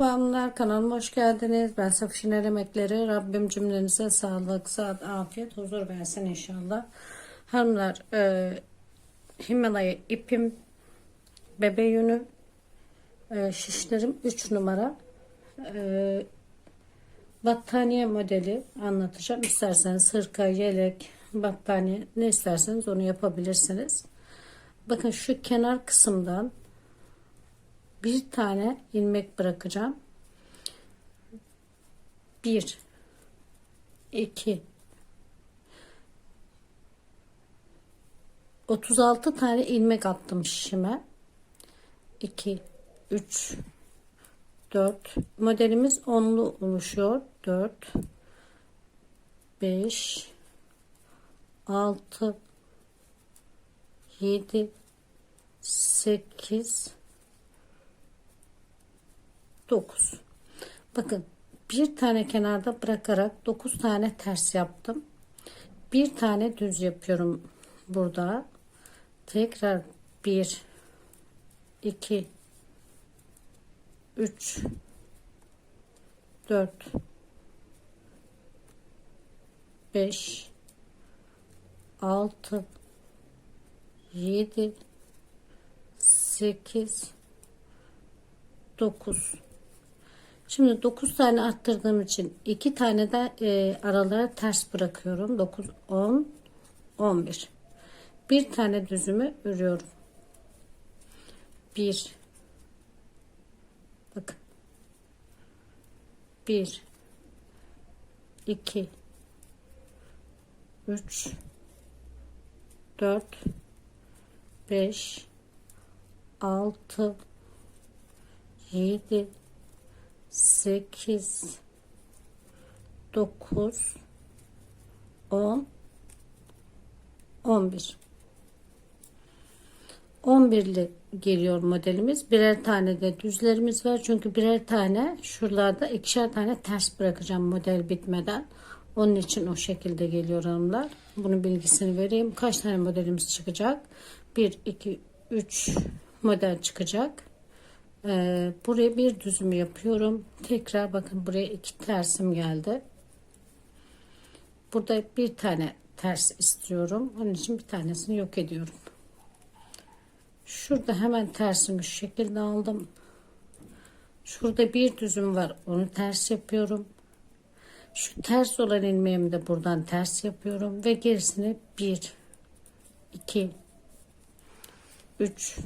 Bağımlılar kanalıma hoş geldiniz. Ben Safi Şener Emekleri. Rabbim cümlenize sağlık, saat, afiyet, huzur versin inşallah. Hanımlar, e, Himalaya ipim, bebe yünü, e, şişlerim 3 numara. E, battaniye modeli anlatacağım. İsterseniz hırka, yelek, battaniye ne isterseniz onu yapabilirsiniz. Bakın şu kenar kısımdan bir tane ilmek bırakacağım. 1 2 36 tane ilmek attım şişime. 2 3 4 modelimiz onlu oluşuyor. 4 5 6 7 8 9 bakın bir tane kenarda bırakarak 9 tane ters yaptım. Bir tane düz yapıyorum burada. Tekrar 1 2 3 4 5 6 7 8 9 Şimdi 9 tane arttırdığım için 2 tane de e, aralara ters bırakıyorum. 9, 10, 11. Bir tane düzümü örüyorum. 1 Bakın. 1 2 3 4 5 6 7 8 9 10 11 11'li geliyor modelimiz. Birer tane de düzlerimiz var. Çünkü birer tane şuralarda ikişer tane ters bırakacağım model bitmeden. Onun için o şekilde geliyor hanımlar. Bunun bilgisini vereyim. Kaç tane modelimiz çıkacak? 1, 2, 3 model çıkacak. Ee, buraya bir düzümü yapıyorum. Tekrar bakın buraya iki tersim geldi. Burada bir tane ters istiyorum. Onun için bir tanesini yok ediyorum. Şurada hemen tersimi şu şekilde aldım. Şurada bir düzüm var. Onu ters yapıyorum. Şu ters olan ilmeğimi de buradan ters yapıyorum ve gerisini 1 2 3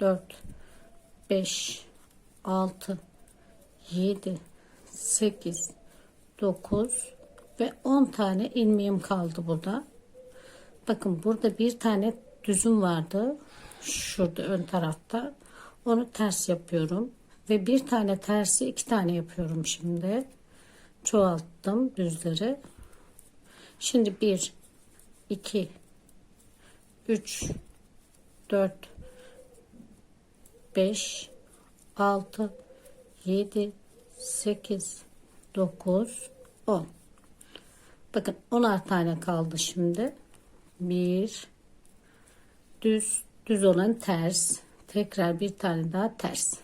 4 5 6 7 8 9 ve 10 tane ilmeğim kaldı burada. Bakın burada bir tane düzüm vardı. Şurada ön tarafta. Onu ters yapıyorum. Ve bir tane tersi iki tane yapıyorum şimdi. Çoğalttım düzleri. Şimdi 1 2 3 4 5 6 7 8 9 10 bakın 10'ar tane kaldı şimdi. 1 düz düz olan ters. Tekrar bir tane daha ters.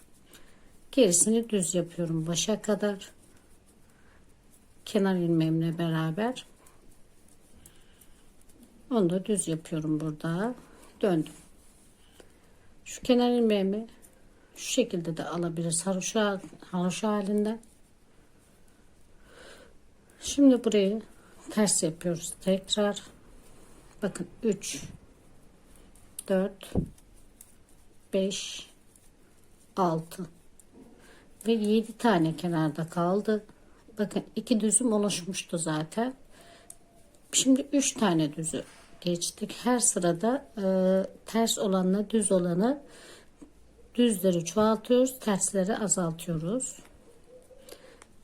Gerisini düz yapıyorum başa kadar. Kenar ilmeğimle beraber. Onu da düz yapıyorum burada. Döndüm. Şu kenar ilmeğimi şu şekilde de alabiliriz haroşa, haroşa halinde. Şimdi burayı ters yapıyoruz tekrar. Bakın 3 4 5 6 ve 7 tane kenarda kaldı. Bakın iki düzüm oluşmuştu zaten. Şimdi 3 tane düzü geçtik. Her sırada e, ters olanla düz olanı düzleri çoğaltıyoruz, tersleri azaltıyoruz.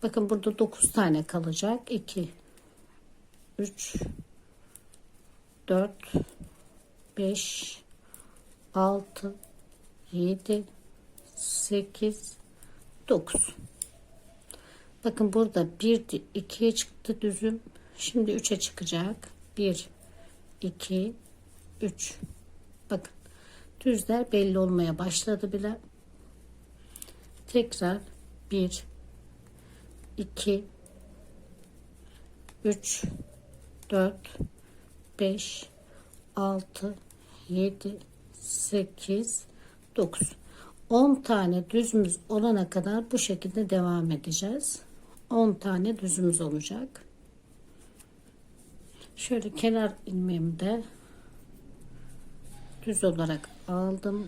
Bakın burada 9 tane kalacak. 2 3 4 5 6 7 8 9 Bakın burada 1 2'ye çıktı düzüm. Şimdi 3'e çıkacak. 1 2 3 Bakın düzler belli olmaya başladı bile. Tekrar 1 2 3 4 5 6 7 8 9 10 tane düzümüz olana kadar bu şekilde devam edeceğiz. 10 tane düzümüz olacak. Şöyle kenar ilmeğimde düz olarak aldım.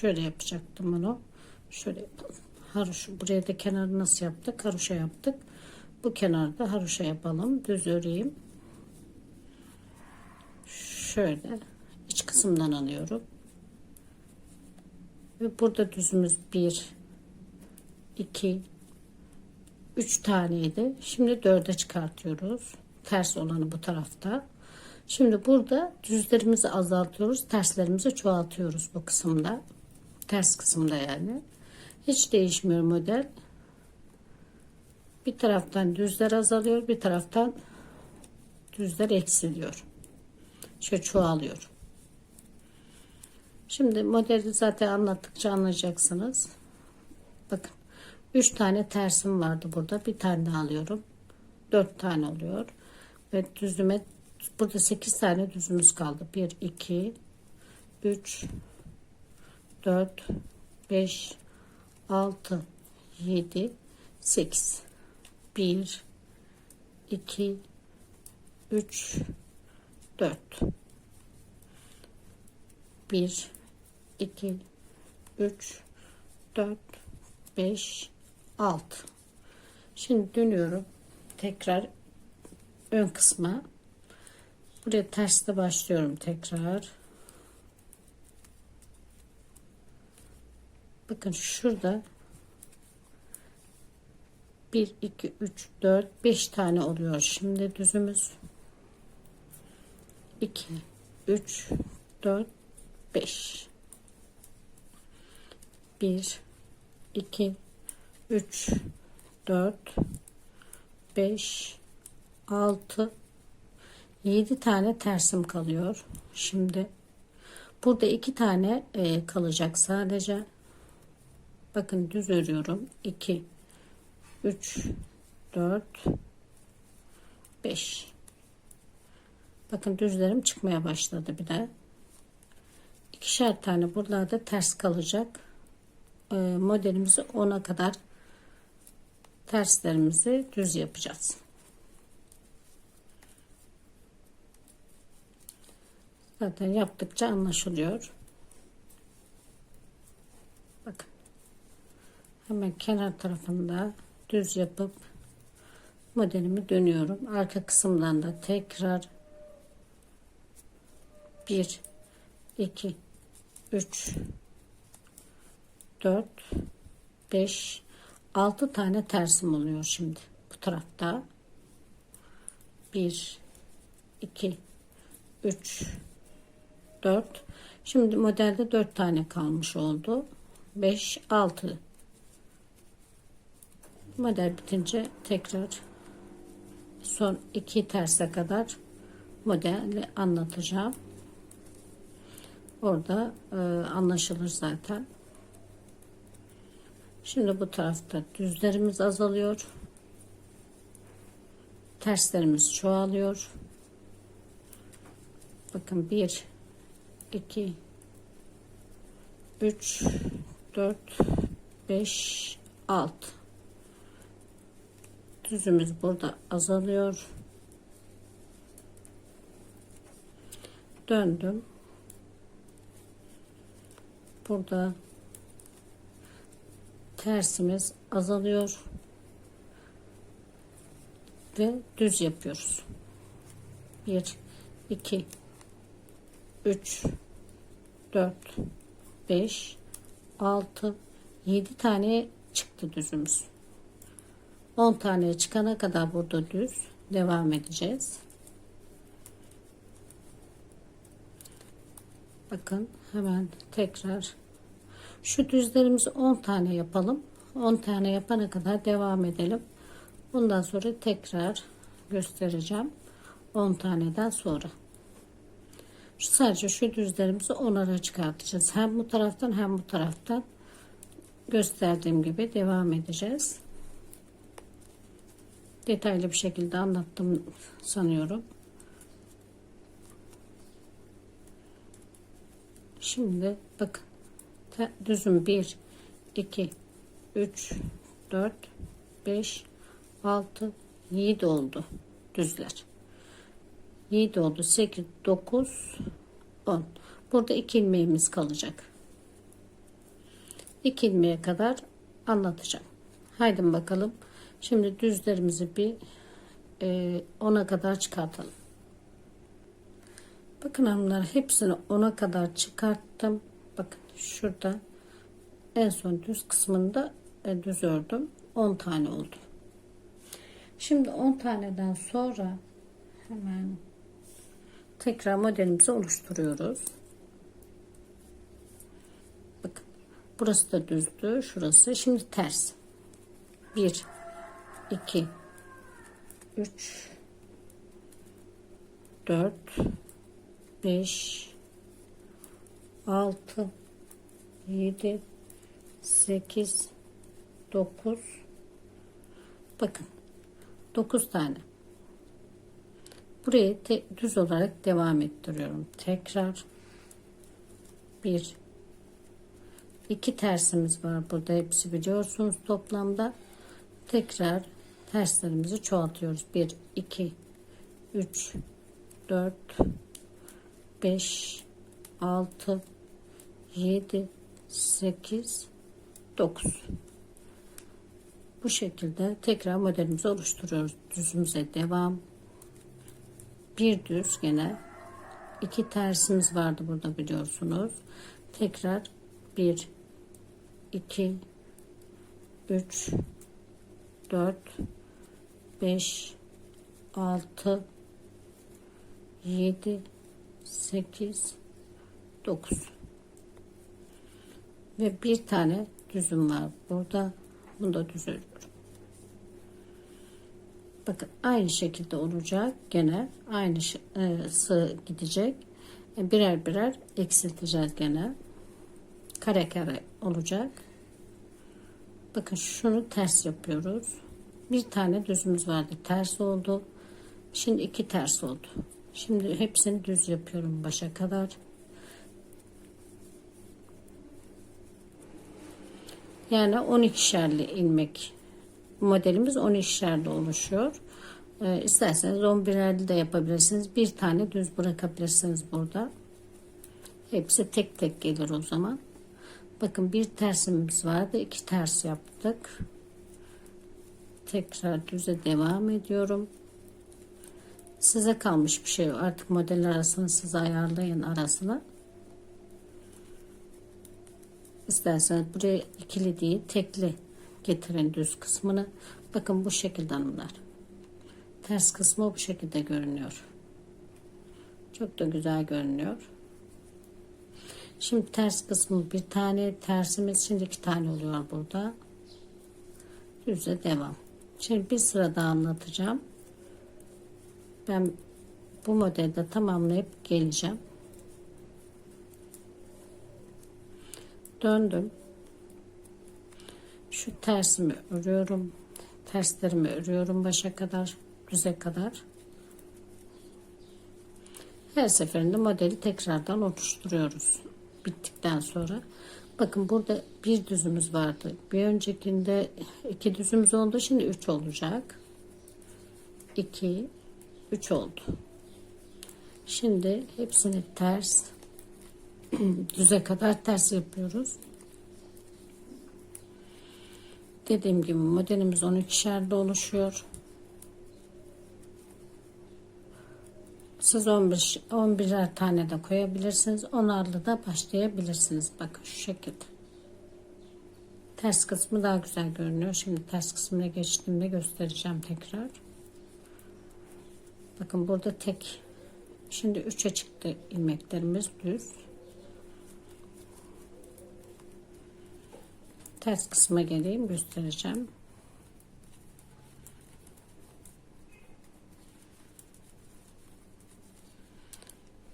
Şöyle yapacaktım bunu şöyle yapalım. Haroş buraya da kenarı nasıl yaptık? Haroşa yaptık. Bu kenarda haroşa yapalım. Düz öreyim. Şöyle iç kısımdan alıyorum. Ve burada düzümüz 1 2 3 taneydi. Şimdi 4'e çıkartıyoruz. Ters olanı bu tarafta şimdi burada düzlerimizi azaltıyoruz terslerimizi çoğaltıyoruz bu kısımda. Ters kısımda yani. Hiç değişmiyor model. Bir taraftan düzler azalıyor bir taraftan düzler eksiliyor. Şöyle çoğalıyor. Şimdi modeli zaten anlattıkça anlayacaksınız. Bakın 3 tane tersim vardı burada. Bir tane alıyorum. 4 tane oluyor. Ve düzüme burada 8 tane düzümüz kaldı. 1 2 3 4 5 6 7 8 1 2 3 4 1 2 3 4 5 6 şimdi dönüyorum tekrar ön kısma buraya tersle başlıyorum tekrar. Bakın şurada 1 2 3 4 5 tane oluyor şimdi düzümüz. 2 3 4 5 1 2 3 4 5 6 7 tane tersim kalıyor. Şimdi burada iki tane e, kalacak sadece. Bakın düz örüyorum. 2 3 4 5 bakın düzlerim çıkmaya başladı bir de. İkişer tane buralarda ters kalacak. E, modelimizi 10'a kadar terslerimizi düz yapacağız zaten yaptıkça anlaşılıyor. Bakın. Hemen kenar tarafında düz yapıp modelimi dönüyorum. Arka kısımdan da tekrar 1 2 3 4 5 6 tane tersim oluyor şimdi bu tarafta. 1 2 3 4 şimdi modelde 4 tane kalmış oldu. 5 6 model bitince tekrar son iki terse kadar modeli anlatacağım. Orada e, anlaşılır zaten. Şimdi bu tarafta düzlerimiz azalıyor. Terslerimiz çoğalıyor. Bakın 1 2 3 4 5 6 düzümüz burada azalıyor. Döndüm. Burada tersimiz azalıyor. Ve düz yapıyoruz. 1 2 3 4 5 6 7 tane çıktı düzümüz. 10 tane çıkana kadar burada düz devam edeceğiz. Bakın hemen tekrar şu düzlerimizi 10 tane yapalım. 10 tane yapana kadar devam edelim. Bundan sonra tekrar göstereceğim 10 taneden sonra şu sadece şu düzlerimizi onara çıkartacağız hem bu taraftan hem bu taraftan gösterdiğim gibi devam edeceğiz. Detaylı bir şekilde anlattım sanıyorum. Şimdi bakın düzüm 1 2 3 4 5 6 7 oldu düzler. 7 oldu 8 9 10 burada 2 ilmeğimiz kalacak. 2 ilmeğe kadar anlatacağım. Haydi bakalım. Şimdi düzlerimizi bir e, 10'a kadar çıkartalım. Bakın hanımlar hepsini 10'a kadar çıkarttım. Bakın şurada en son düz kısmında e, düz ördüm. 10 tane oldu. Şimdi 10 taneden sonra hemen tekrar modelimizi oluşturuyoruz. Bakın burası da düzdü. Şurası. Şimdi ters. 1 2 3 4 5 6 7 8 9 bakın 9 tane Burayı te- düz olarak devam ettiriyorum. Tekrar bir iki tersimiz var burada hepsi biliyorsunuz toplamda. Tekrar terslerimizi çoğaltıyoruz. 1 2 3 4 5 6 7 8 9 bu şekilde tekrar modelimizi oluşturuyoruz. Düzümüze devam bir düz gene. İki tersimiz vardı burada biliyorsunuz. Tekrar bir iki üç dört beş altı yedi sekiz dokuz. Ve bir tane düzüm var. Burada bunu da düz Bakın aynı şekilde olacak. Gene aynı e, sığ gidecek. E, birer birer eksilteceğiz gene. Kare kare olacak. Bakın şunu ters yapıyoruz. Bir tane düzümüz vardı. Ters oldu. Şimdi iki ters oldu. Şimdi hepsini düz yapıyorum başa kadar. Yani 12'şerli ilmek modelimiz 12'şerli oluşuyor. Ee, isterseniz 11'erli de yapabilirsiniz. Bir tane düz bırakabilirsiniz burada. Hepsi tek tek gelir o zaman. Bakın bir tersimiz vardı. iki ters yaptık. Tekrar düze devam ediyorum. Size kalmış bir şey. Artık model arasını siz ayarlayın arasını. İsterseniz buraya ikili değil tekli getirin düz kısmını. Bakın bu şekilde hanımlar. Ters kısmı bu şekilde görünüyor. Çok da güzel görünüyor. Şimdi ters kısmı bir tane tersimiz şimdi iki tane oluyor burada. Düze devam. Şimdi bir sıra daha anlatacağım. Ben bu modelde tamamlayıp geleceğim. Döndüm. Şu tersimi örüyorum. Terslerimi örüyorum başa kadar, düze kadar. Her seferinde modeli tekrardan oluşturuyoruz. Bittikten sonra. Bakın burada bir düzümüz vardı. Bir öncekinde iki düzümüz oldu. Şimdi üç olacak. 2 3 oldu. Şimdi hepsini ters düze kadar ters yapıyoruz. Dediğim gibi modelimiz 12'şerde oluşuyor. Siz 11 11'er tane de koyabilirsiniz. 10'arlı da başlayabilirsiniz. Bakın şu şekilde. Ters kısmı daha güzel görünüyor. Şimdi ters kısmına geçtiğimde göstereceğim tekrar. Bakın burada tek. Şimdi 3'e çıktı ilmeklerimiz düz. Ters kısma geleyim göstereceğim.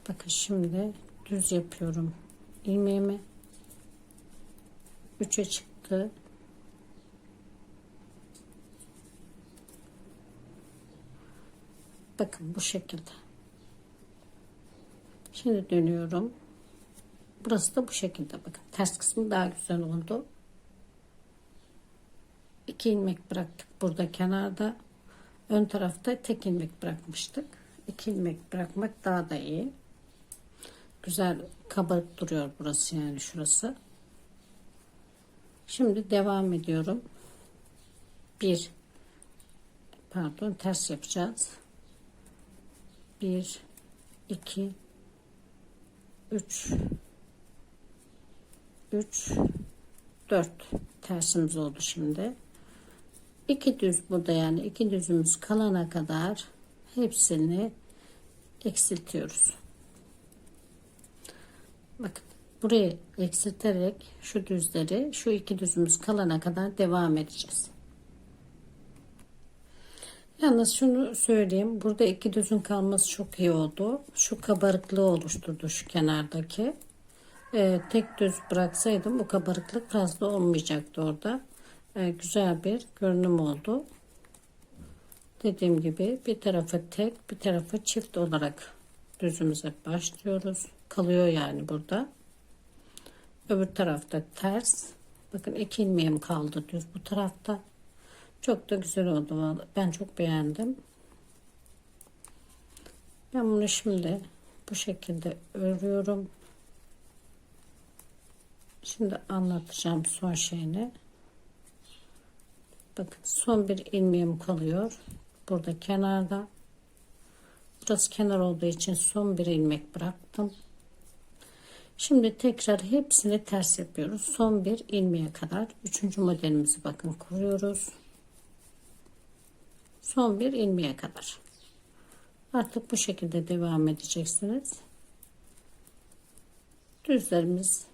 Bakın şimdi düz yapıyorum ilmeğimi. 3'e çıktı. Bakın bu şekilde. Şimdi dönüyorum. Burası da bu şekilde bakın. Ters kısmı daha güzel oldu. İki ilmek bıraktık burada kenarda. Ön tarafta tek ilmek bırakmıştık. İki ilmek bırakmak daha da iyi. Güzel kabarık duruyor burası yani şurası. Şimdi devam ediyorum. Bir pardon ters yapacağız. Bir iki üç üç dört tersimiz oldu şimdi. İki düz burada yani iki düzümüz kalana kadar hepsini eksiltiyoruz. Bakın burayı eksilterek şu düzleri şu iki düzümüz kalana kadar devam edeceğiz. Yalnız şunu söyleyeyim. Burada iki düzün kalması çok iyi oldu. Şu kabarıklığı oluşturdu şu kenardaki. Ee, tek düz bıraksaydım bu kabarıklık fazla olmayacaktı orada. Ee, güzel bir görünüm oldu. Dediğim gibi bir tarafı tek bir tarafı çift olarak düzümüze başlıyoruz. Kalıyor yani burada. Öbür tarafta ters. Bakın iki ilmeğim kaldı düz bu tarafta. Çok da güzel oldu. Ben çok beğendim. Ben bunu şimdi bu şekilde örüyorum. Şimdi anlatacağım son şeyini. Bakın son bir ilmeğim kalıyor. Burada kenarda. Burası kenar olduğu için son bir ilmek bıraktım. Şimdi tekrar hepsini ters yapıyoruz. Son bir ilmeğe kadar. Üçüncü modelimizi bakın kuruyoruz. Son bir ilmeğe kadar. Artık bu şekilde devam edeceksiniz. Düzlerimiz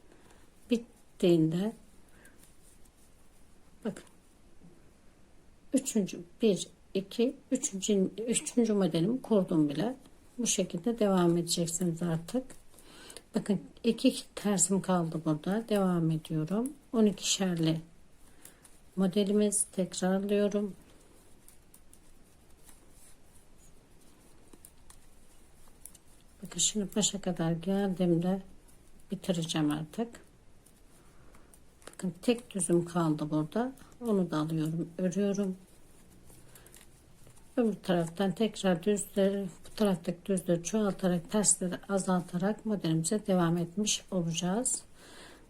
bittiğinde bakın üçüncü bir iki üçüncü üçüncü modelimi kurdum bile. Bu şekilde devam edeceksiniz artık. Bakın iki tersim kaldı burada. Devam ediyorum. 12 şerli modelimiz tekrarlıyorum. Bakın şimdi başa kadar geldiğimde bitireceğim artık. Bakın tek düzüm kaldı burada. Onu da alıyorum örüyorum öbür taraftan tekrar düzleri bu taraftaki düzleri çoğaltarak tersleri azaltarak modelimize devam etmiş olacağız.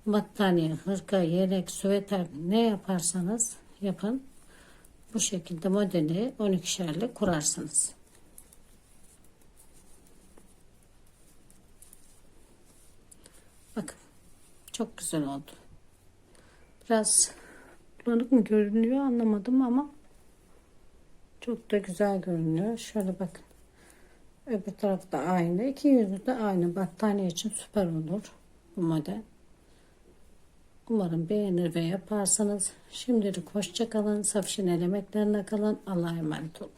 Battaniye hırka yelek süveter ne yaparsanız yapın bu şekilde modeli 12'şerle kurarsınız. Bakın çok güzel oldu. Biraz bulanık mı görünüyor anlamadım ama çok da güzel görünüyor. Şöyle bakın. Öbür tarafta aynı. İki yüzü de aynı. Battaniye için süper olur bu model. Umarım beğenir ve yaparsanız. Şimdilik hoşça kalın. Safşin elemeklerine kalın. Allah'a emanet olun.